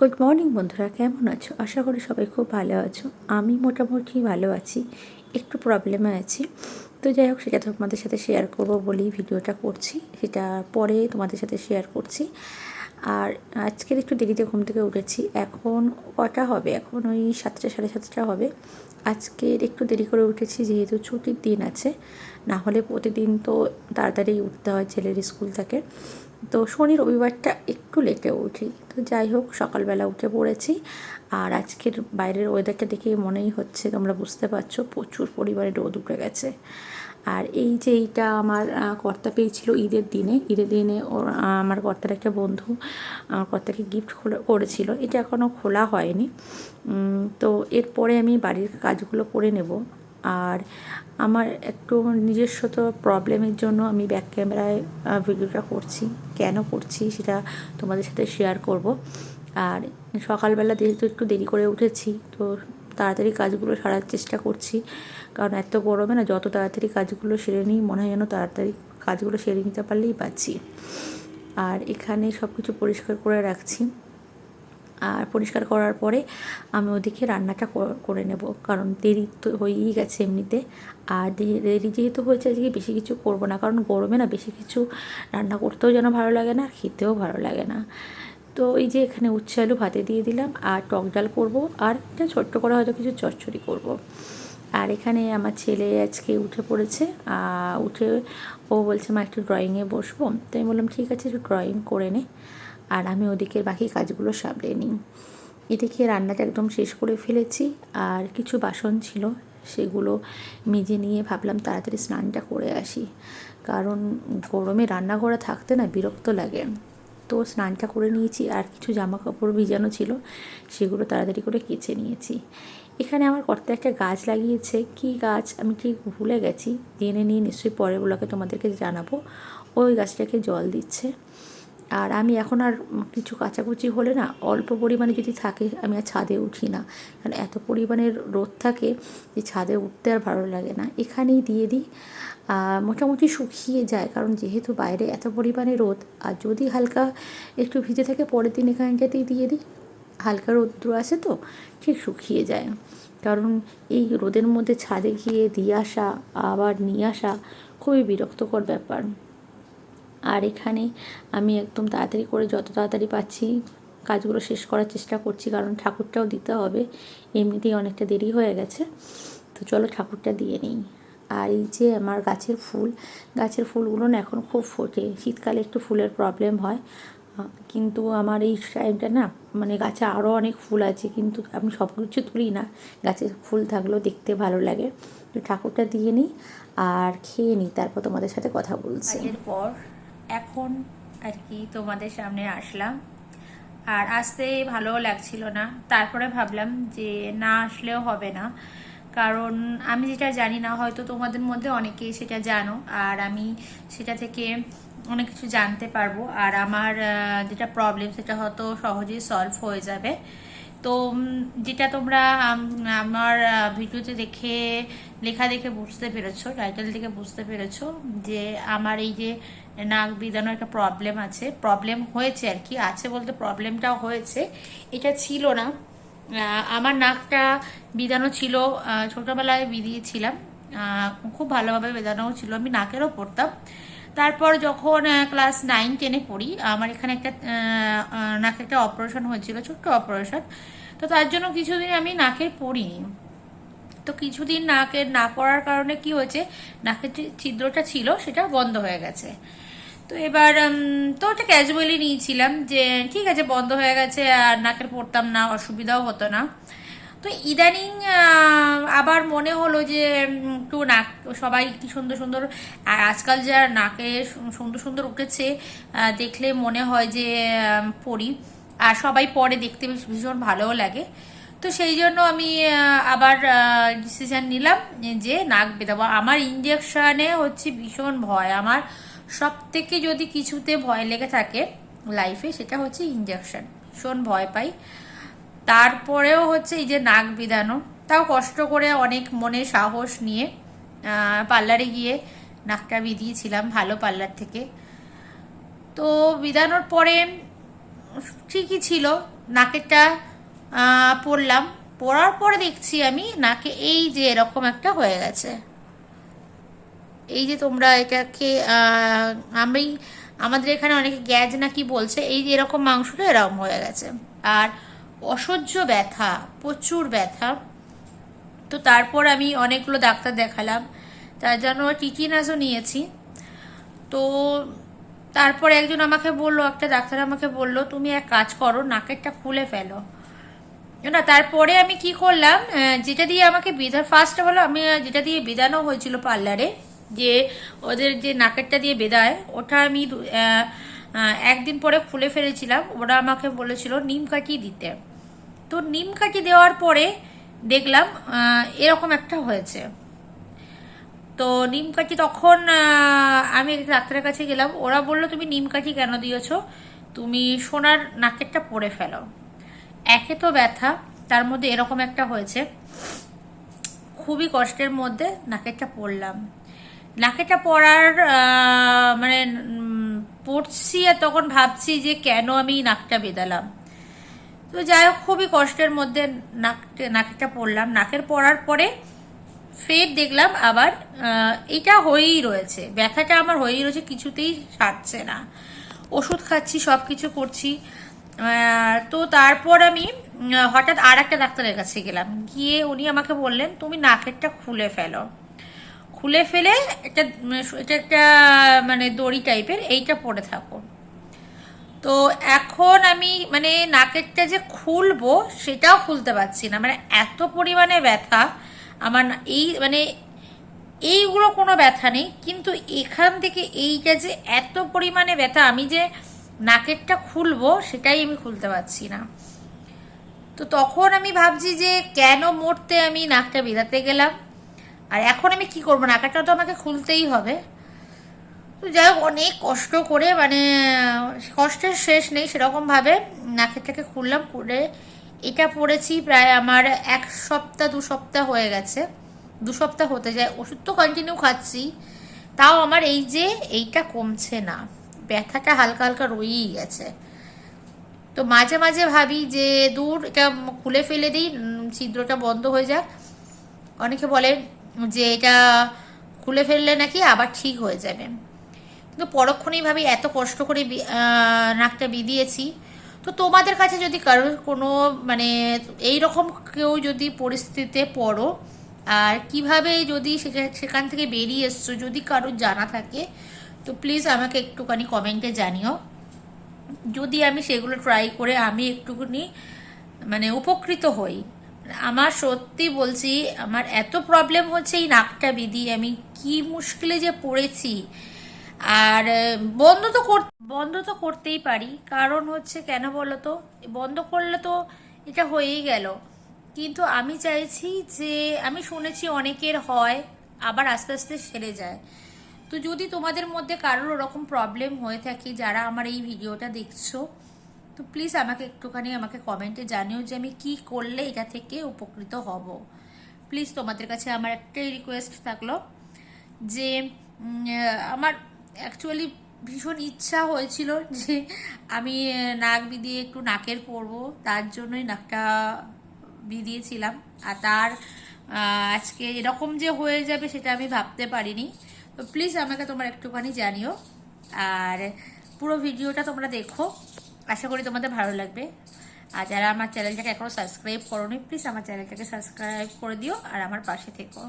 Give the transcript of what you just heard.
Good morning বন্ধুরা। কেমন আছো? আশা করি সবাই খুব ভালো আছো। আমি মোটামুটি ভালো আছি। একটু প্রবলেমে আছি। তো যাই হোক, সেটা তোমাদের সাথে শেয়ার করব বলেই ভিডিওটা করছি। সেটা পরে তোমাদের সাথে শেয়ার করছি। আর আজকের একটু দেরিতে ঘুম থেকে উঠেছি। এখন কটা হবে? এখন ওই সাতটা, সাড়ে সাতটা হবে। আজকের একটু দেরি করে উঠেছি, যেহেতু ছুটির দিন আছে। না হলে প্রতিদিন তো তাড়াতাড়ি উঠতে হয় ছেলের স্কুল থাকে। তো শনি রবিবারটা একটু লেটে উঠি। তো যাই হোক, সকালবেলা উঠে পড়েছি। আর আজকের বাইরের ওয়েদারটা দেখে মনেই হচ্ছে, তোমরা বুঝতে পারছ, প্রচুর পরিমাণে রোদ উঠে গেছে। আর এই যে এইটা আমার কর্তা পেয়েছিল ঈদের দিনে। ঈদের দিনে ওর আমার কর্তার একটা বন্ধু, আমার কর্তাকে গিফট করেছিল। এটা এখনও খোলা হয়নি। তো এরপরে আমি বাড়ির কাজগুলো করে নেব। আর আমার একটু নিজস্ব তো প্রবলেমের জন্য আমি ব্যাক ক্যামেরায় ভিডিওটা করছি। কেন করছি সেটা তোমাদের সাথে শেয়ার করব। আর সকালবেলা যেহেতু একটু দেরি করে উঠেছি, তো তাড়াতাড়ি কাজগুলো সারার চেষ্টা করছি। কারণ এত গরমে না যত তাড়াতাড়ি কাজগুলো সেরে নিই, মনে হয় যেন তাড়াতাড়ি কাজগুলো সেরে নিতে পারলেই পাচ্ছি আর এখানে সব কিছু পরিষ্কার করে রাখছি। আর পরিষ্কার করার পরে আমি ওদিকে রান্নাটা করে নেব। কারণ দেরি তো হয়েই গেছে এমনিতে। আর দেরি যেহেতু হয়েছে, আজকে বেশি কিছু করব না। কারণ গরমে না বেশি কিছু রান্না করতেও যেন ভালো লাগে না খেতেও ভালো লাগে না। তো এই যে এখানে উচ্ছে আলু ভাতে দিয়ে দিলাম, আর টক ডাল করব, আর একটা ছোট্ট করে হয়তো কিছু চচ্চড়ি করব। আর এখানে আমার ছেলে আজকে উঠে পড়েছে উঠে ও বলছে, মা, একটু ড্রয়িংয়ে বসবো? তো আমি বললাম, ঠিক আছে, একটু ড্রয়িং করে নে। আর আমি ওদিকে বাকি কাজগুলো সামলে নিই। এদিকে রান্নাটা একদম শেষ করে ফেলেছি? আর কিছু বাসন ছিল, সেগুলো মেজে নিয়ে ভাবলাম তাড়াতাড়ি স্নানটা করে আসি। কারণ গরমে রান্না করা থাকতে না বিরক্ত লাগে। তো স্নানটা করে নিয়েছি, আর কিছু জামা কাপড় ভিজানো ছিল, সেগুলো তাড়াতাড়ি করে কেচে নিয়েছি। এখানে আমার কর্তা একটা গাছ লাগিয়েছে। কি গাছ? আমি ঠিক ভুলে গেছি। জেনে নিয়ে নিশ্চয়ই পরে পরেগুলোকে তোমাদেরকে জানাব। ওই গাছটাকে জল দিচ্ছে। আর আমি এখন আর কিছু কাচাকুচি হলে না অল্প পরিমাণে যদি থাকে, আমি আর ছাদে উঠি না। কারণ এত পরিমাণের রোদ থাকে যে ছাদে উঠতে আর ভালো লাগে না। এখানেই দিয়ে দিই। মোটামুটি শুকিয়ে যায়। কারণ যেহেতু বাইরে এত পরিমাণে রোদ, আর যদি হালকা একটু ভিজে থাকে, পরের দিন এখানটাতেই দিয়ে দিই। হালকা রৌদ্র আসে তো, ঠিক শুকিয়ে যায়। কারণ এই রোদের মধ্যে ছাদে গিয়ে দিয়ে আসা, আবার নিয়ে আসা খুবই বিরক্তকর ব্যাপার। আর এখানে আমি একদম তাড়াতাড়ি করে যত তাড়াতাড়ি পাচ্ছি কাজগুলো শেষ করার চেষ্টা করছি, কারণ ঠাকুরটাও দিতে হবে। এমনিতেই অনেকটা দেরি হয়ে গেছে। তো চলো ঠাকুরটা দিয়ে নিই। আর এই যে আমার গাছের ফুল, গাছের ফুলগুলো না এখন খুব ফোটে। শীতকালে একটু ফুলের প্রবলেম হয়। কিন্তু আমার এই টাইমটা না মানে গাছে আরও অনেক ফুল আছে, কিন্তু আমি সব কিছু তুলি না। গাছে ফুল থাকলেও দেখতে ভালো লাগে। তো ঠাকুরটা দিয়ে নিই আর খেয়ে নিই, তারপর তোমাদের সাথে কথা বলছি। এরপর এখন আর কি তোমাদের সামনে আসলাম। আর আসতে ভালো লাগছিল না। তারপরে ভাবলাম যে না আসলেও হবে না। কারণ আমি যেটা জানি না, হয়তো তোমাদের মধ্যে অনেকেই সেটা জানো। আর আমি সেটা থেকে অনেক কিছু জানতে পারব। আর আমার যেটা প্রবলেম সেটা হয়তো সহজেই সলভ হয়ে যাবে। তো যেটা তোমরা আমার ভিডিওতে দেখে, লেখা দেখে বুঝতে পেরেছ টাইটেল দেখে বুঝতে পেরেছ যে আমার এই যে নাক বিদানোর একটা প্রবলেম আছে। প্রবলেম হয়েছে আর কি, আছে বলতে প্রবলেমটাও হয়েছে। এটা ছিল না। আমার নাকটা বিদানো ছিল ছোটোবেলায় বিদিয়েছিলাম খুব ভালোভাবে বেদানোও ছিল, আমি নাকেরও পড়তাম তারপর যখন ক্লাস নাইন টেনে পড়ি, আমার এখানে একটা নাকে একটা অপারেশন হয়েছিল, ছোট্ট অপারেশন তো তার জন্য কিছুদিন আমি নাকের পড়িনি। তো কিছুদিন নাকের না পড়ার কারণে কি হয়েছে, নাকের যে ছিদ্রটা ছিল সেটা বন্ধ হয়ে গেছে। তো এবার তো ওটা ক্যাজুয়ালি নিয়েছিলাম যে, ঠিক আছে, বন্ধ হয়ে গেছে, আর নাকের পড়তাম না, অসুবিধাও হতো না। তো ইদানিং আবার মনে হলো যে একটু নাক, সবাই কি সুন্দর সুন্দর আজকাল যা নাকে সুন্দর সুন্দর উঠেছে দেখলে মনে হয় যে পড়ি আর সবাই পরে দেখতে ভীষণ ভালোও লাগে। তো সেই জন্য আমি আবার ডিসিশন নিলাম যে নাক বেঁধাবো। আমার ইঞ্জেকশানে হচ্ছে ভীষণ ভয়। আমার সব থেকে যদি কিছুতে ভয় লেগে থাকে লাইফে সেটা হচ্ছে ইঞ্জেকশন ভীষণ ভয় পাই। তারপরেও হচ্ছে এই যে নাক বিধানো, তাও কষ্ট করে অনেক মনে সাহস নিয়ে পার্লারে গিয়ে নাকটা বিধিয়েছিলাম ভালো পার্লার থেকে। তো বিধানোর পরে ঠিকই ছিল, নাকেরটা পরলাম। পরার পরে দেখছি আমি নাকে এই যে এরকম একটা হয়ে গেছে। এই যে তোমরা এটাকে আমি, আমাদের এখানে অনেকে গ্যাজ নাকি বলছে, এই যে এরকম মাংসটা এরকম হয়ে গেছে। আর অসহ্য ব্যথা, প্রচুর ব্যথা। তো তারপর আমি অনেকগুলো ডাক্তার দেখালাম। তার জন্য টিটিনাসও নিয়েছি। তো তারপর একজন আমাকে বলল, একটা ডাক্তার আমাকে বলল, তুমি এক কাজ করো, নাকেরটা খুলে ফেলো। না, তারপরে আমি কি করলাম যেটা দিয়ে আমাকে বিধা ফার্স্ট হলো আমি যেটা দিয়ে বেদানো হয়েছিল পার্লারে যে ওদের যে নাকেরটা দিয়ে বেদায়, ওটা আমি একদিন পরে খুলে ফেলেছিলাম। ওরা আমাকে বলেছিল, নিম কাঠি দিতে। তো নিম কাঠি দেওয়ার পরে দেখলাম এরকম একটা হয়েছে। তো নিম কাঠি তখন আমি ডাক্তারের কাছে গেলাম, ওরা বলল, তুমি নিম কাঠি কেন দিয়েছ? তুমি সোনার নাকেরটা পরে ফেলো। একে তো ব্যথা, তার মধ্যে এরকম একটা হয়েছে। খুবই কষ্টের মধ্যে নাকেরটা পরলাম। নাকেরটা পরার মানে পড়ছি আর তখন ভাবছি যে কেন আমি নাকটা বেদালাম তো যাই হোক, খুবই কষ্টের মধ্যে নাক নাকেরটা পরলাম নাকের পরার পরে ফের দেখলাম আবার এটা হয়েই রয়েছে। ব্যথাটা আমার হয়েই রয়েছে, কিছুতেই সারছে না। ওষুধ খাচ্ছি সব কিছু করছি তো তারপর আমি হঠাৎ আর একটা ডাক্তারের কাছে গেলাম। গিয়ে উনি আমাকে বললেন, তুমি নাকেরটা খুলে ফেলো। খুলে ফেলে একটা এটা একটা মানে দড়ি টাইপের এইটা পরে থাকো। তো এখন আমি মানে নাকেরটা যে খুলবো সেটাও খুলতে পারছি না। মানে এত পরিমাণে ব্যথা। আমার এই মানে এইগুলো কোনো ব্যথা নেই। কিন্তু এখান থেকে এইটা যে এত পরিমাণে ব্যথা, আমি যে নাকেরটা খুলবো সেটাই আমি খুলতে পারছি না। তো তখন আমি ভাবছি যে কেন মরতে আমি নাকটা বেরাতে গেলাম? আর এখন আমি কি করব? নাকাটা তো আমাকে খুলতেই হবে। তো যাই হোক, অনেক কষ্ট করে মানে কষ্টের শেষ নেই সেরকমভাবে নাকেরটাকে খুললাম করে এটা পড়েছি প্রায় আমার এক সপ্তাহ, দু সপ্তাহ হয়ে গেছে। দু সপ্তাহ হতে যায়, ওষুধ তো কন্টিনিউ খাচ্ছি। তাও আমার এই যে এইটা কমছে না, ব্যথাটা হালকা হালকা রয়েই গেছে। তো মাঝে মাঝে ভাবি যে দূর এটা খুলে ফেলে দিই ছিদ্রটা বন্ধ হয়ে যাক। অনেকে বলে যে এটা খুলে ফেললে নাকি আবার ঠিক হয়ে যাবে। কিন্তু পরক্ষণেই ভাবি এত কষ্ট করে নাকটা বিদিয়েছি তো তোমাদের কাছে যদি কারোর কোনো মানে এই রকম কেউ যদি পরিস্থিতিতে পড়ো, আর কীভাবে যদি সেখান থেকে বেরিয়ে এসছো, যদি কারোর জানা থাকে, তো প্লিজ আমাকে একটুখানি কমেন্টে জানিও। যদি আমি সেগুলো ট্রাই করে আমি একটুখানি মানে উপকৃত হই। আমার সত্যি বলছি, আমার এত প্রবলেম হচ্ছে এই নাকটা বিধি আমি কি মুশকিলে যে পড়েছি। আর বন্ধ তো বন্ধ তো করতেই পারি। কারণ হচ্ছে কেন বলো তো বন্ধ করলে তো এটা হয়েই গেল। কিন্তু আমি চাইছি যে, আমি শুনেছি অনেকের হয়, আবার আস্তে আস্তে সেরে যায়। তো যদি তোমাদের মধ্যে কারোর ওরকম প্রবলেম হয়ে থাকে, যারা আমার এই ভিডিওটা দেখছ, তো প্লিজ আমাকে একটুখানি আমাকে কমেন্টে জানিও যে আমি কি করলে এটা থেকে উপকৃত হব। প্লিজ তোমাদের কাছে আমার একটাই রিকোয়েস্ট থাকল যে আমার অ্যাকচুয়ালি ভীষণ ইচ্ছা হয়েছিল যে আমি নাক বিদিয়ে একটু নাকের পরবো তার জন্যই নাকটা বিদিয়েছিলাম আর তার আজকে এরকম যে হয়ে যাবে সেটা আমি ভাবতে পারিনি। তো প্লিজ আমাকে তোমরা একটুখানি জানিও। আর পুরো ভিডিওটা তোমরা দেখো। আশা করি তোমাদের ভালো লাগবে। আর যারা আমার চ্যানেলটাকে এখনও সাবস্ক্রাইব করোনি প্লিজ আমার চ্যানেলটাকে সাবস্ক্রাইব করে দিও। আর আমার পাশে থেকো।